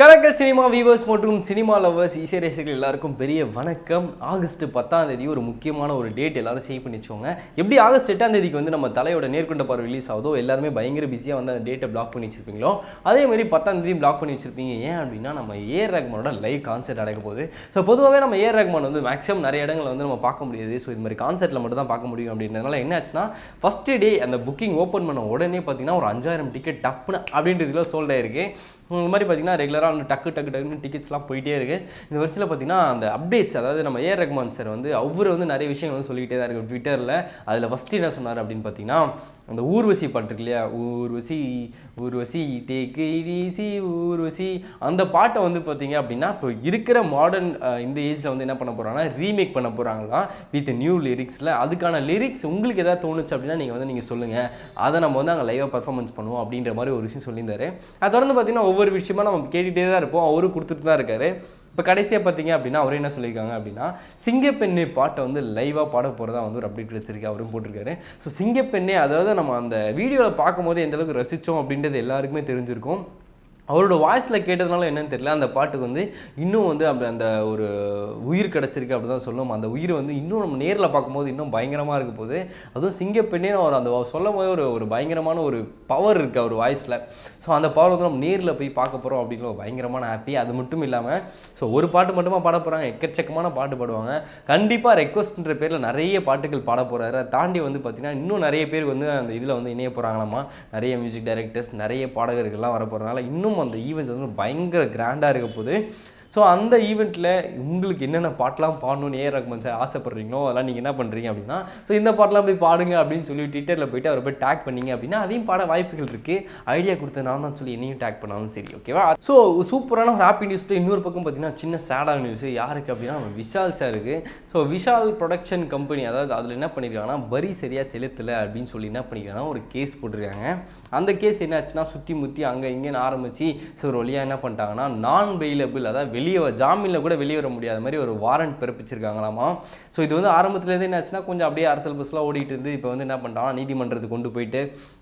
Kalakkal cinema viewers மற்றும் cinema lovers இசை ரசிகர்கள் எல்லாருக்கும் பெரிய வணக்கம். ஆகஸ்ட் பத்தாம் தேதி ஒரு முக்கியமான ஒரு டேட் எல்லாரும் சேவ் பண்ணி வச்சுக்கோங்க. எப்படி ஆகஸ்ட் எட்டாம் தேதிக்கு வந்து நம்ம தலையோட நேர்கொண்ட பார்வை ரிலீஸ் ஆகுதோ எல்லாருமே பயங்கர பிஸியாக வந்து அந்த டேட்டை பிளாக் பண்ணி வச்சிருப்பீங்களோ அதே மாதிரி பத்தாம் தேதி பிளாக் பண்ணி வச்சிருப்பீங்க. ஏன் அப்படின்னா நம்ம ஏர் ரஹ்மானோட லைவ் கான்சர்ட் நடக்க போகுது. ஸோ பொதுவாகவே நம்ம ஏர் ரஹ்மான் வந்து மேக்ஸிமம் நிறைய இடங்களை வந்து நம்ம பார்க்க முடியாது. ஸோ இது மாதிரி கான்சர்ட்டில் மட்டும் தான் பார்க்க முடியும் அப்படின்றதுனால என்ன ஆச்சுன்னா ஃபஸ்ட்டு டே அந்த புக்கிங் ஓப்பன் பண்ண உடனே பார்த்தீங்கன்னா ஒரு அஞ்சாயிரம் டிக்கெட் டப்புன்னு அப்படின்றதுல சோல்ட் ஆயிருக்கு. இந்த மாதிரி பார்த்தீங்கன்னா ரெகுலராக வந்து டக்கு டக்கு டக்குன்னு டிக்கெட்ஸ்லாம் போயிட்டே இருக்குது இந்த வருஷத்தில் பார்த்தீங்கன்னா அந்த அப்டேட்ஸ் அதாவது நம்ம ஏஆர் ரஹ்மான் சார் வந்து அவர் வந்து நிறைய விஷயங்கள் வந்து சொல்லிக்கிட்டே தான் இருக்கு ட்விட்டரில் அதில் ஃபஸ்ட்டு என்ன சொன்னார் அப்படின்னு பார்த்தீங்கன்னா அந்த ஊர்வசி பாட்டு இருக்கு இல்லையா? Urvasi Urvasi take easy Urvasi. அந்த பாட்டை வந்து பார்த்தீங்க அப்படின்னா இப்போ இருக்கிற மாடர்ன் இந்த ஏஜில் வந்து என்ன பண்ண போகிறாங்கன்னா ரீமேக் பண்ண போகிறாங்களாம் வித் நியூ லிரிக்ஸில் அதுக்கான லிரிக்ஸ் உங்களுக்கு எதாவது தோணுச்சு அப்படின்னா நீங்கள் வந்து நீங்கள் சொல்லுங்கள் அதை நம்ம வந்து அங்கே லைவாக பர்ஃபார்மன்ஸ் பண்ணுவோம் அப்படின்ற மாதிரி ஒரு விஷயம் சொல்லியிருந்தாரு. அது தொடர்ந்து பார்த்தீங்கன்னா ஒவ்வொரு விஷயமா நம்ம கேட்டுகிட்டே தான் இருப்போம். அவரும் கொடுத்துட்டு தான் இருக்காரு. இப்போ கடைசியாக பார்த்தீங்க அப்படின்னா அவர் என்ன சொல்லியிருக்காங்க அப்படின்னா சிங்கப்பெண்ணே பாட்டை வந்து லைவாக பாட போகிறதா வந்து ஒரு அப்டேட் கிடச்சிருக்கு அவரும் போட்டிருக்காரு. ஸோ சிங்கப்பெண்ணே அதாவது நம்ம அந்த வீடியோவில் பார்க்கும்போது எந்தளவுக்கு ரசித்தோம் அப்படின்றது எல்லாருக்குமே தெரிஞ்சிருக்கும். அவரோட வாய்ஸில் கேட்டதுனால என்னன்னு தெரியல. அந்த பாட்டுக்கு வந்து இன்னும் வந்து அப்படி அந்த ஒரு உயிர் கிடச்சிருக்கு அப்படி தான் சொல்லணும். அந்த உயிர் வந்து இன்னும் நம்ம நேரில் பார்க்கும்போது இன்னும் பயங்கரமாக இருக்க போகுது. அதுவும் சிங்கப்பெண்ணே அவர் அந்த சொல்லும் போது ஒரு ஒரு பயங்கரமான ஒரு பவர் இருக்குது அவர் வாய்ஸில் ஸோ அந்த பவர் வந்து நம்ம நேரில் போய் பார்க்க போகிறோம் அப்படிங்கிற ஒரு பயங்கரமான ஹாப்பி அது மட்டும் இல்லாமல் ஸோ ஒரு பாட்டு மட்டுமா பாட போகிறாங்க எக்கச்சக்கமான பாட்டு பாடுவாங்க. கண்டிப்பாக ரெக்வஸ்ட்ன்ற பேரில் நிறைய பாட்டுகள் பாட போகிறாரு தாண்டி வந்து பார்த்திங்கன்னா இன்னும் நிறைய பேர் வந்து அந்த இதில் வந்து இணைய போகிறாங்களாமா நிறைய மியூசிக் டைரக்டர்ஸ் நிறைய பாடகர்கள்லாம் வர போகிறதுனால இன்னும் அந்த ஈவெண்ட்ஸ் வந்து பயங்கர கிராண்டாக இருக்க போகுது ஸோ அந்த ஈவெண்ட்டில் உங்களுக்கு என்னென்ன பாட்டெலாம் பாடணும்னு ஏ ரகுமான் சார் ஆசைப்படுறீங்களோ அதெல்லாம் நீங்கள் என்ன பண்ணுறீங்க அப்படின்னா ஸோ இந்த பாட்டெலாம் போய் பாடுங்க அப்படின்னு சொல்லி ட்விட்டரில் போயிட்டு அவரை போய் டேக் பண்ணீங்க அப்படின்னா அதையும் பாட வாய்ப்புகள் இருக்குது ஐடியா கொடுத்த நான் தான் சொல்லி என்னையும் டேக் பண்ணாலும் சரி ஓகேவா ஸோ சூப்பரான ஒரு ஹாப்பி நியூஸில் இன்னொரு பக்கம் பார்த்தீங்கன்னா சின்ன சேடான நியூஸ் யாருக்கு அப்படின்னா நம்ம விஷால் சாருக்கு ஸோ விஷால் ப்ரொடக்ஷன் கம்பெனி அதாவது அதில் என்ன பண்ணியிருக்காங்கன்னா வரி சரியாக செலுத்தலை அப்படின்னு சொல்லி என்ன பண்ணியிருக்காங்கன்னா ஒரு கேஸ் போட்டிருக்காங்க. அந்த கேஸ் என்னாச்சுன்னா சுற்றி முற்றி அங்கே இங்கேன்னு ஆரம்பித்து ஸோ ஒரு வழியாக என்ன பண்ணிட்டாங்கன்னா நான் பெயிலபிள் அதாவது வெளியே வ- ஜாமீனில் கூட வெளியே வர முடியாத மாதிரி ஒரு வாரண்ட் பிறப்பிச்சிருக்காங்களாமா? ஸோ இது வந்து ஆரம்பத்துலேருந்து என்னாச்சுன்னா கொஞ்சம் அப்படியே அரசல் பஸ்லாம் ஓடிட்டு இருந்து இப்போ வந்து என்ன பண்ணிட்டாங்கன்னா நீதிமன்றத்துக்கு கொண்டு போயிட்டு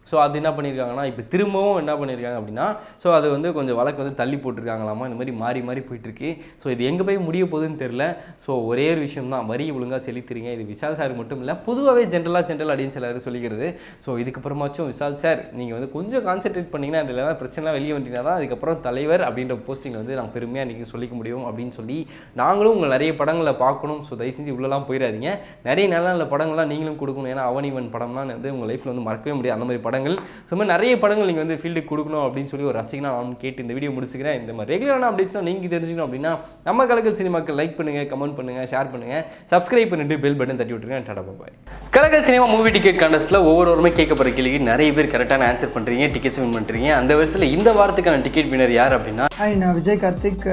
ஸோ அது என்ன பண்ணியிருக்காங்கன்னா இப்போ திரும்பவும் என்ன பண்ணியிருக்காங்க அப்படின்னா ஸோ அது வந்து கொஞ்சம் வழக்கு வந்து தள்ளி போட்டிருக்காங்களாமா? இந்த மாதிரி மாறி மாறி போயிட்டுருக்கு. ஸோ இது எங்கே போய் முடிய போகுதுன்னு தெரில ஸோ ஒரே ஒரு விஷயம் தான். வரி ஒழுங்காக செலுத்துறீங்க இது விஷால் சார் மட்டும் இல்லை பொதுவாகவே ஜென்ரலாக ஜென்ரல் அப்படின்னு சிலர் சொல்லிக்கிறது. ஸோ இதுக்கப்புறமாச்சும் விஷால் சார் நீங்கள் வந்து கொஞ்சம் கான்சென்ட்ரேட் பண்ணிங்கன்னா இதில் ஏதாவது பிரச்சனைலாம் வெளியே வந்துட்டீங்கன்னா தான் அதுக்கப்புறம் தலைவர் அப்படின்ற போஸ்டிங் வந்து நாங்கள் பெருமையாக இன்றைக்கி சொல்லிக்க முடியும் அப்படின்னு சொல்லி நாங்களும் உங்கள் நிறைய படங்களை பார்க்கணும். ஸோ தயவு செஞ்சு உள்ளலாம் போயிடாதீங்க. நிறைய நல்ல நல்ல படங்கள்லாம் நீங்களும் கொடுக்கணும். ஏன்னா அவன் இவன் படம்லாம் வந்து உங்கள் லைஃப்பில் வந்து மறக்கவே முடியாது. அந்த மாதிரி படங்கள். ஸோ மாதிரி நிறைய படங்கள் நீங்கள் வந்து ஃபீல்டுக்கு கொடுக்கணும் அப்படின்னு சொல்லி ஒரு ரசிகனா நான் கேட்டு இந்த வீடியோ முடிச்சுக்கிறேன். இந்த மாதிரி ரெகுலரான அப்டேட்ஸ்லாம் நீங்கள் தெரிஞ்சுக்கணும் அப்படின்னா நம்ம கலக்கல் சினிமாக்கு லைக் பண்ணுங்கள் கமெண்ட் பண்ணுங்கள் ஷேர் பண்ணுங்கள் சப்ஸ்கிரைப் பண்ணிட்டு பெல் பட்டன் தட்டி விட்டுருங்க. டாடா பாய் கலக்கல் சினிமா மூவி டிக்கெட் கான்டெஸ்ட்டில் ஒவ்வொருவருமே கேட்கப்படுற கேள்விக்கு நிறைய பேர் கரெக்டான ஆன்சர் பண்ணுறீங்க டிக்கெட்ஸ் வின் பண்ணுறீங்க அந்த வருஷத்தில் இந்த வாரத்துக்கான டிக்கெட் வினர் யார் அப்படின்னா? நான் விஜய் கார்த்திக்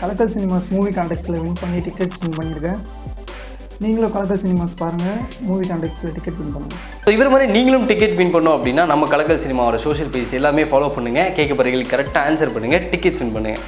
கலக்கல் சினிமாஸ் மூவி கான்டெக்ட்ஸில் வின் பண்ணி டிக்கெட்ஸ் வின் பண்ணியிருக்கேன். நீங்களும் கலக்கல் சினிமாஸ் பாருங்கள் மூவி கான்டெக்ட்ஸில் டிக்கெட் வின் பண்ணுங்கள் ஸோ இவர் மாதிரி நீங்களும் டிக்கெட் வின் பண்ணோம் அப்படின்னா நம்ம கலக்கல் சினிமாவோட சோஷியல் பேஜ் எல்லாமே ஃபாலோ பண்ணுங்கள் கேட்கப்படுறீங்க கரெக்டாக ஆன்சர் பண்ணுங்கள் டிக்கெட்ஸ் வின் பண்ணுங்கள்